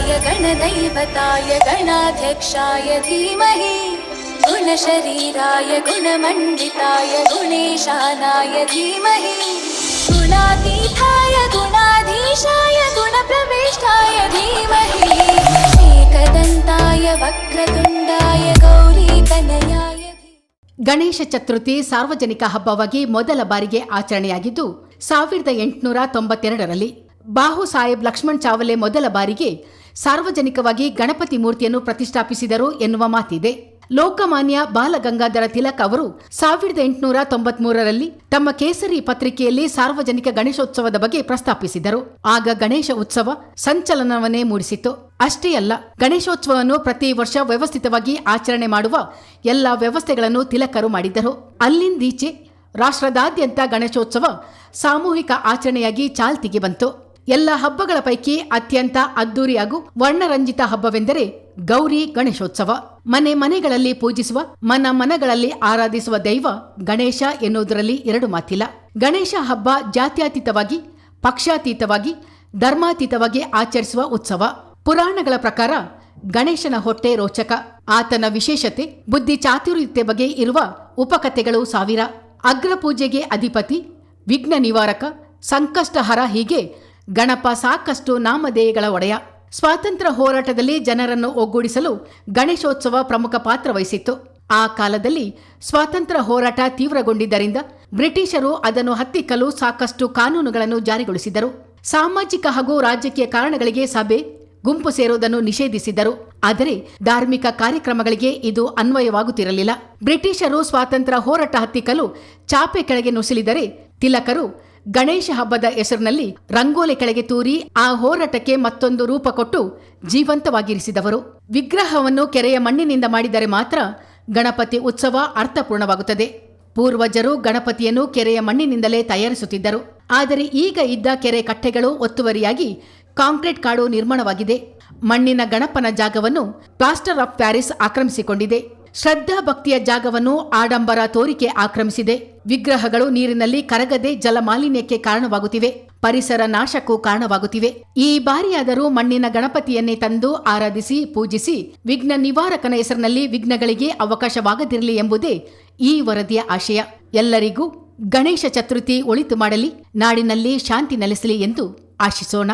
गणाधिपतये गणदैवताय गणाध्यक्षाय धीमहि गुणशरीराय गुणमण्डिताय गुणेशानाय धीमहि गुणातीताय गुणाधीशाय गुणप्रविष्टाय धीमहि एकदन्ताय वक्रतुण्डाय गौरीतनयाय धीमहि ಗಣೇಶ ಚತುರ್ಥಿ ಸಾರ್ವಜನಿಕ ಹಬ್ಬವಾಗಿ ಮೊದಲ ಬಾರಿಗೆ ಆಚರಣೆಯಾಗಿದ್ದು ಸಾವಿರದ ಎಂಟುನೂರ ತೊಂಬತ್ತೆರಡರಲ್ಲಿ ಬಾಹು ಸಾಹೇಬ್ ಲಕ್ಷ್ಮಣ್ ಚಾವಲೆ ಮೊದಲ ಬಾರಿಗೆ ಸಾರ್ವಜನಿಕವಾಗಿ ಗಣಪತಿ ಮೂರ್ತಿಯನ್ನು ಪ್ರತಿಷ್ಠಾಪಿಸಿದರು ಎನ್ನುವ ಮಾತಿದೆ. ಲೋಕಮಾನ್ಯ ಬಾಲಗಂಗಾಧರ ತಿಲಕ್ ಅವರು ಸಾವಿರದ ಎಂಟುನೂರ ತೊಂಬತ್ಮೂರರಲ್ಲಿ ತಮ್ಮ ಕೇಸರಿ ಪತ್ರಿಕೆಯಲ್ಲಿ ಸಾರ್ವಜನಿಕ ಗಣೇಶೋತ್ಸವದ ಬಗ್ಗೆ ಪ್ರಸ್ತಾಪಿಸಿದರು. ಆಗ ಗಣೇಶ ಉತ್ಸವ ಸಂಚಲನವನ್ನೇ ಮೂಡಿಸಿತು ಅಷ್ಟೇ ಅಲ್ಲ, ಗಣೇಶೋತ್ಸವವನ್ನು ಪ್ರತಿ ವರ್ಷ ವ್ಯವಸ್ಥಿತವಾಗಿ ಆಚರಣೆ ಮಾಡುವ ಎಲ್ಲ ವ್ಯವಸ್ಥೆಗಳನ್ನು ತಿಲಕರು ಮಾಡಿದ್ದರು. ಅಲ್ಲಿಂದೀಚೆ ರಾಷ್ಟ್ರದಾದ್ಯಂತ ಗಣೇಶೋತ್ಸವ ಸಾಮೂಹಿಕ ಆಚರಣೆಯಾಗಿ ಚಾಲ್ತಿಗೆ ಬಂತು. ಎಲ್ಲ ಹಬ್ಬಗಳ ಪೈಕಿ ಅತ್ಯಂತ ಅದ್ದೂರಿ ಹಾಗೂ ವರ್ಣರಂಜಿತ ಹಬ್ಬವೆಂದರೆ ಗೌರಿ ಗಣೇಶೋತ್ಸವ. ಮನೆ ಮನೆಗಳಲ್ಲಿ ಪೂಜಿಸುವ, ಮನ ಮನಗಳಲ್ಲಿ ಆರಾಧಿಸುವ ದೈವ ಗಣೇಶ ಎನ್ನುವುದರಲ್ಲಿ ಎರಡು ಮಾತಿಲ್ಲ. ಗಣೇಶ ಹಬ್ಬ ಜಾತ್ಯಾತೀತವಾಗಿ, ಪಕ್ಷಾತೀತವಾಗಿ, ಧರ್ಮಾತೀತವಾಗಿ ಆಚರಿಸುವ ಉತ್ಸವ. ಪುರಾಣಗಳ ಪ್ರಕಾರ ಗಣೇಶನ ಹೊಟ್ಟೆ ರೋಚಕ. ಆತನ ವಿಶೇಷತೆ, ಬುದ್ಧಿ ಚಾತುರ್ಯತೆ ಬಗ್ಗೆ ಇರುವ ಉಪಕಥೆಗಳು ಸಾವಿರ. ಅಗ್ರ ಪೂಜೆಗೆ ಅಧಿಪತಿ, ವಿಘ್ನ ನಿವಾರಕ, ಸಂಕಷ್ಟಹರ ಹೀಗೆ ಗಣಪ ಸಾಕಷ್ಟು ನಾಮಧೇಯಗಳ ಒಡೆಯ. ಸ್ವಾತಂತ್ರ್ಯ ಹೋರಾಟದಲ್ಲಿ ಜನರನ್ನು ಒಗ್ಗೂಡಿಸಲು ಗಣೇಶೋತ್ಸವ ಪ್ರಮುಖ ಪಾತ್ರ ವಹಿಸಿತ್ತು. ಆ ಕಾಲದಲ್ಲಿ ಸ್ವಾತಂತ್ರ್ಯ ಹೋರಾಟ ತೀವ್ರಗೊಂಡಿದ್ದರಿಂದ ಬ್ರಿಟಿಷರು ಅದನ್ನು ಹತ್ತಿಕ್ಕಲು ಸಾಕಷ್ಟು ಕಾನೂನುಗಳನ್ನು ಜಾರಿಗೊಳಿಸಿದರು. ಸಾಮಾಜಿಕ ಹಾಗೂ ರಾಜಕೀಯ ಕಾರಣಗಳಿಗೆ ಸಭೆ, ಗುಂಪು ಸೇರುವುದನ್ನು ನಿಷೇಧಿಸಿದರು. ಆದರೆ ಧಾರ್ಮಿಕ ಕಾರ್ಯಕ್ರಮಗಳಿಗೆ ಇದು ಅನ್ವಯವಾಗುತ್ತಿರಲಿಲ್ಲ. ಬ್ರಿಟಿಷರು ಸ್ವಾತಂತ್ರ್ಯ ಹೋರಾಟ ಹತ್ತಿಕ್ಕಲು ಚಾಪೆ ಕೆಳಗೆ ನುಸಿಲಿದರೆ ತಿಲಕರು ಗಣೇಶ ಹಬ್ಬದ ಹೆಸರಿನಲ್ಲಿ ರಂಗೋಲಿ ಕೆಳಗೆ ತೂರಿ, ಆ ಹೋರಾಟಕ್ಕೆ ಮತ್ತೊಂದು ರೂಪ ಕೊಟ್ಟು ಜೀವಂತವಾಗಿರಿಸಿದವರು. ವಿಗ್ರಹವನ್ನು ಕೆರೆಯ ಮಣ್ಣಿನಿಂದ ಮಾಡಿದರೆ ಮಾತ್ರ ಗಣಪತಿ ಉತ್ಸವ ಅರ್ಥಪೂರ್ಣವಾಗುತ್ತದೆ. ಪೂರ್ವಜರು ಗಣಪತಿಯನ್ನು ಕೆರೆಯ ಮಣ್ಣಿನಿಂದಲೇ ತಯಾರಿಸುತ್ತಿದ್ದರು. ಆದರೆ ಈಗ ಇದ್ದ ಕೆರೆ ಕಟ್ಟೆಗಳು ಒತ್ತುವರಿಯಾಗಿ ಕಾಂಕ್ರೀಟ್ ಕಾಡು ನಿರ್ಮಾಣವಾಗಿದೆ. ಮಣ್ಣಿನ ಗಣಪನ ಜಾಗವನ್ನು ಪ್ಲಾಸ್ಟರ್ ಆಫ್ ಪ್ಯಾರಿಸ್ ಆಕ್ರಮಿಸಿಕೊಂಡಿದೆ. ಶ್ರದ್ಧಾ ಭಕ್ತಿಯ ಜಾಗವನ್ನು ಆಡಂಬರ ತೋರಿಕೆ ಆಕ್ರಮಿಸಿದೆ. ವಿಗ್ರಹಗಳು ನೀರಿನಲ್ಲಿ ಕರಗದೆ ಜಲಮಾಲಿನ್ಯಕ್ಕೆ ಕಾರಣವಾಗುತ್ತಿವೆ. ಪರಿಸರ ನಾಶಕ್ಕೂ ಕಾರಣವಾಗುತ್ತಿವೆ. ಈ ಬಾರಿಯಾದರೂ ಮಣ್ಣಿನ ಗಣಪತಿಯನ್ನೇ ತಂದು ಆರಾಧಿಸಿ, ಪೂಜಿಸಿ, ವಿಘ್ನ ನಿವಾರಕನ ಹೆಸರಿನಲ್ಲಿ ವಿಘ್ನಗಳಿಗೆ ಅವಕಾಶವಾಗದಿರಲಿ ಎಂಬುದೇ ಈ ವರದಿಯ ಆಶಯ. ಎಲ್ಲರಿಗೂ ಗಣೇಶ ಚತುರ್ಥಿ ಒಳಿತು ಮಾಡಲಿ, ನಾಡಿನಲ್ಲಿ ಶಾಂತಿ ನೆಲೆಸಲಿ ಎಂದು ಆಶಿಸೋಣ.